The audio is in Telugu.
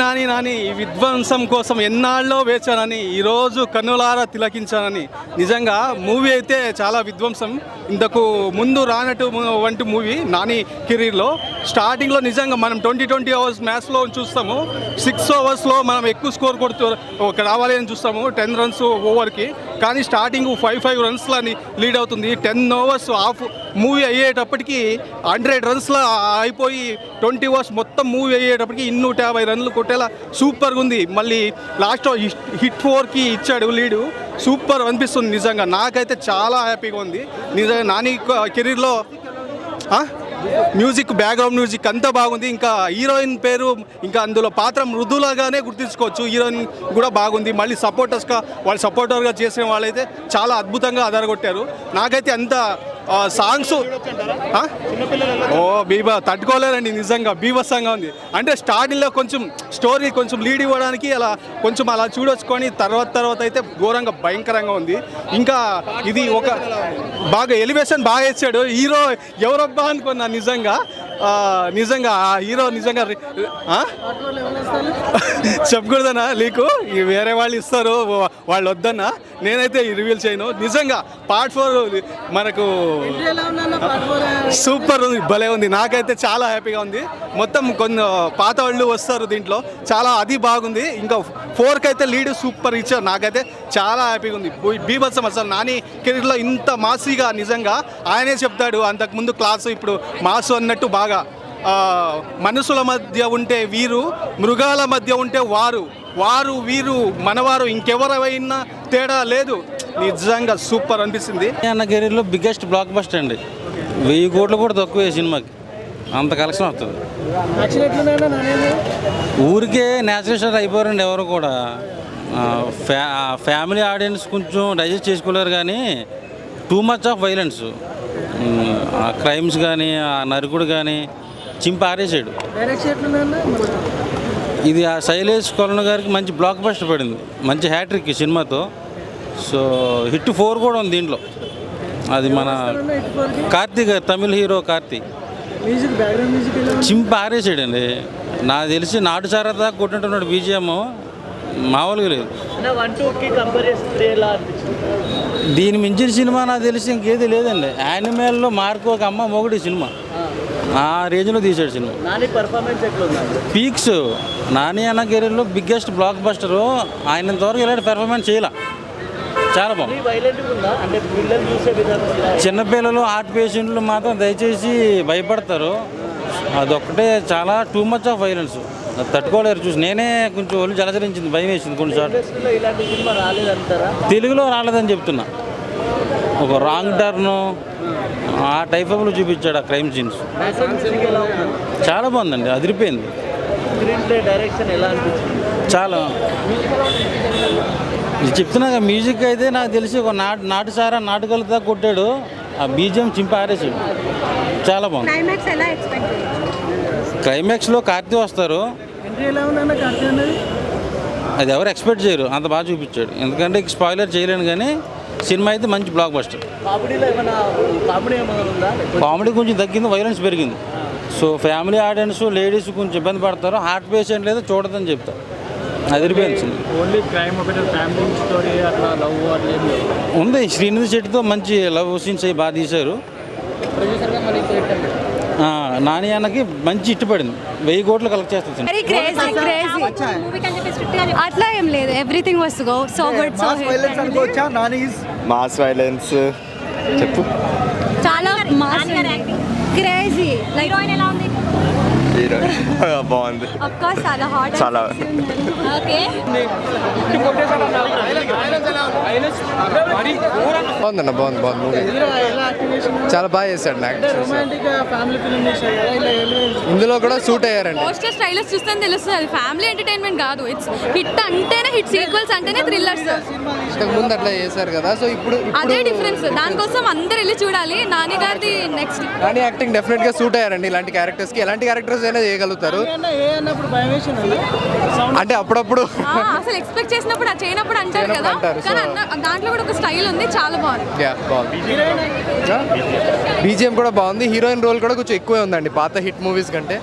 నాని నాని ఈ విధ్వంసం కోసం ఎన్నాళ్ళలో వేచానని ఈరోజు కన్నులారా తిలకించానని. నిజంగా మూవీ అయితే చాలా విధ్వంసం. ఇంతకు ముందు రానట్టు వంటి మూవీ నాని కెరీర్లో. స్టార్టింగ్లో నిజంగా మనం ట్వంటీ ట్వంటీ అవర్స్ మ్యాచ్లో చూస్తాము. సిక్స్ అవర్స్లో మనం ఎక్కువ స్కోర్ కొడుతూ ఒక రావాలి అని చూస్తాము టెన్ రన్స్ ఓవర్కి. కానీ స్టార్టింగ్ ఫైవ్ ఫైవ్ రన్స్లని లీడ్ అవుతుంది. టెన్ ఓవర్స్ ఆఫ్ మూవీ అయ్యేటప్పటికి హండ్రెడ్ రన్స్లో అయిపోయి ట్వంటీ అవర్స్ మొత్తం మూవీ అయ్యేటప్పటికి ఇన్నూట యాభై రన్లు పటేల సూపర్గా ఉంది. మళ్ళీ లాస్ట్ హిట్ ఫోర్కి ఇచ్చాడు లీడు. సూపర్ అనిపిస్తుంది నిజంగా. నాకైతే చాలా హ్యాపీగా ఉంది. నిజంగా నాని కెరీర్లో మ్యూజిక్ బ్యాక్గ్రౌండ్ మ్యూజిక్ అంతా బాగుంది. ఇంకా హీరోయిన్ పేరు ఇంకా అందులో పాత్ర మృదులాగానే గుర్తించుకోవచ్చు. హీరోయిన్ కూడా బాగుంది. మళ్ళీ సపోర్టర్స్గా వాళ్ళు సపోర్టర్గా చేసిన వాళ్ళైతే చాలా అద్భుతంగా అదరగొట్టారు. నాకైతే అంత సాంగ్స్ ఓ బీబా తట్టుకోలేరండి నిజంగా బీభత్సంగా ఉంది. అంటే స్టార్టింగ్లో కొంచెం స్టోరీ కొంచెం లీడ్ ఇవ్వడానికి అలా కొంచెం అలా చూడొచ్చుకొని తర్వాత తర్వాత అయితే ఘోరంగా భయంకరంగా ఉంది. ఇంకా ఇది ఒక బాగా ఎలివేషన్ బాగా ఇచ్చాడు హీరో ఎవరబ్బా అనుకున్నా నిజంగా. నిజంగా ఆ హీరో నిజంగా రి- చెప్పకూడదనా నీకు వేరే వాళ్ళు ఇస్తారు వాళ్ళు వద్దన్నా? నేనైతే రివీల్ చేయను. నిజంగా పార్ట్ ఫోర్ మనకు సూపర్ ఉంది భలే ఉంది. నాకైతే చాలా హ్యాపీగా ఉంది. మొత్తం కొన్ని పాత వాళ్ళు వస్తారు దీంట్లో. చాలా అది బాగుంది. ఇంకా ఫోర్కి అయితే లీడ్ సూపర్ ఇచ్చారు. నాకైతే చాలా హ్యాపీగా ఉంది. బీభత్సం అసలు నాని కెరీర్లో ఇంత మాసీగా నిజంగా ఆయనే చెప్తాడు. అంతకుముందు క్లాసు ఇప్పుడు మాసు అన్నట్టు బాగా మనుషుల మధ్య ఉంటే వీరు మృగాల మధ్య ఉంటే వారు. వారు వీరు మనవారు ఇంకెవరైనా తేడా లేదు. నిజంగా సూపర్ అనిపిస్తుంది. అన్న కెరీర్లో బిగ్గెస్ట్ బ్లాక్ బస్టర్ అండి. వెయ్యి కోట్లు కూడా తక్కువ సినిమాకి. అంత కలెక్షన్ వస్తుంది. ఊరికే న్యాచురల్ స్టార్ అయిపోయారండి ఎవరు కూడా. ఆ, ఫ్యా ఫ్యామిలీ ఆడియన్స్ కొంచెం డైజెస్ట్ చేసుకోలేరు కానీ too much of violence crimes కానీ ఆ నరుకుడు కానీ చింపి ఆరేసాడు. ఇది ఆ శైలేష్ కొలను గారికి మంచి బ్లాక్ బస్టర్ పడింది. మంచి హ్యాట్రిక్ సినిమాతో. సో హిట్ ఫోర్ కూడా ఉంది దీంట్లో. అది మన కార్తీక్ తమిళ hero Karthik. Music background music ఎలా ఉంది? చింపి ఆరేసాడండి నాకు తెలిసి నాటు సారా దాకా కొట్టినట్టున్నాడు బీజిఎం. మామూలుగా లేదు. దీని మించిన సినిమా నాకు తెలిసి ఇంకేది లేదండి. యానిమేల్లో మార్కు ఒక అమ్మ మొగుడు సినిమా. ఆ. రేంజ్లో తీసాడు సినిమా. పీక్స్. నాని అన్న కెరీర్లో బిగ్గెస్ట్ బ్లాక్ బస్టరు ఆయన ఇంతవరకు ఇలాంటి పెర్ఫార్మెన్స్ చేయలే. చాలా బాగుంది? చిన్నపిల్లలు హార్ట్ పేషెంట్లు మాత్రం దయచేసి భయపడతారు. అదొక్కటే చాలా టూ మచ్ ఆఫ్ వైలెన్స్ అది తట్టుకోలేరు చూసి. నేనే కొంచెం ఒళ్ళు జలచరించింది భయం వేసింది కొన్నిసార్లు. తెలుగులో రాలేదని చెప్తున్నా. ఒక రాంగ్ టర్న్ ఆ టైప్ ఆఫ్లో చూపించాడు ఆ క్రైమ్ సీన్స్ చాలా బాగుందండి. అదిరిపోయింది. డైరెక్షన్ ఎలా అనిపించింది? చాలా. ఇది చెప్తున్నా మ్యూజిక్ అయితే నాకు తెలిసి ఒక నాటు నాటు సారా నాటుకలతో కొట్టాడు. ఆ బీజియం చింపి ఆరేసాడు చాలా బాగుంది. క్లైమాక్స్ ఎలా ఎక్స్పెక్ట్ క్లైమాక్స్లో కార్తీ వస్తారు. అది ఎవరు ఎక్స్పెక్ట్ చేయరు. అంత బాగా చూపించాడు. ఎందుకంటే స్పాయిలర్ చేయలేను కానీ సినిమా అయితే మంచి బ్లాక్ బస్టర్ కామెడీలో ఏమైనా కామెడీ ఏమైనా ఉందా? కామెడీ కొంచెం తగ్గింది వైలెన్స్ పెరిగింది. సో ఫ్యామిలీ ఆడియన్స్ లేడీస్ కొంచెం ఇబ్బంది పడతారు. హార్ట్ పేషెంట్ లేదా చూడదని చెప్తారు. అదిరిపోయింది. ఓన్లీ క్రైమ్ ఒకటి ఫ్యామిలీ స్టోరీ అట్లా లవ్ ఉంది శ్రీనిధి శెట్టితో మంచి లవ్ సీన్స్ అవి బాగా తీశారు. నాని అన్నకి మంచి ఇట్టు పడింది. వెయ్యి కోట్లు కలెక్ట్ చేస్తుంది సినిమా. వెరీ క్రేజీ క్రేజీ అట్లా ఏం లేదు. Everything was go so good so mass violence చెప్పు. చాలా మాస్ క్రేజీ లైక్ హీరో బాగుంది. చాలా బాగుందన్న బాగుంది బాగుంది మూవీ చాలా బాగా చేశాడు నాకు ఇందులో కూడా సూట్ అయ్యారండి. పోస్టర్ స్టైలస్ చూస్తే తెలుస్తుంది అది ఫ్యామిలీ ఎంటర్టైన్మెంట్ కాదు. ఇట్స్ హిట్ అంటేనే హిట్ సీక్వెల్స్ అంటేనే థ్రిల్లర్స్ ఇంతకు ముందు అట్లా చేశారు కదా సో ఇప్పుడు అదే డిఫరెన్స్ దానికోసం అందరు వెళ్ళి చూడాలి. నాని గారిది నెక్స్ట్ కానీ యాక్టింగ్ డెఫినెట్గా సూట్ అయ్యారండి ఇలాంటి క్యారెక్టర్స్కి. ఎలాంటి క్యారెక్టర్స్ అయినా చేయగలుగుతారు అంటే అప్పుడప్పుడు అసలు ఎక్స్పెక్ట్ చేసినప్పుడు అది చేయనప్పుడు అంటారు కదా. కానీ అన్న- దాంట్లో కూడా ఒక స్టైల్ ఉంది చాలా బాగుంది. యా బాగుంది. బీజిఎం కూడా? బాగుంది. హీరోయిన్ రోల్ కూడా కొంచెం ఎక్కువే ఉందండి పాత హిట్ మూవీస్ కంటే.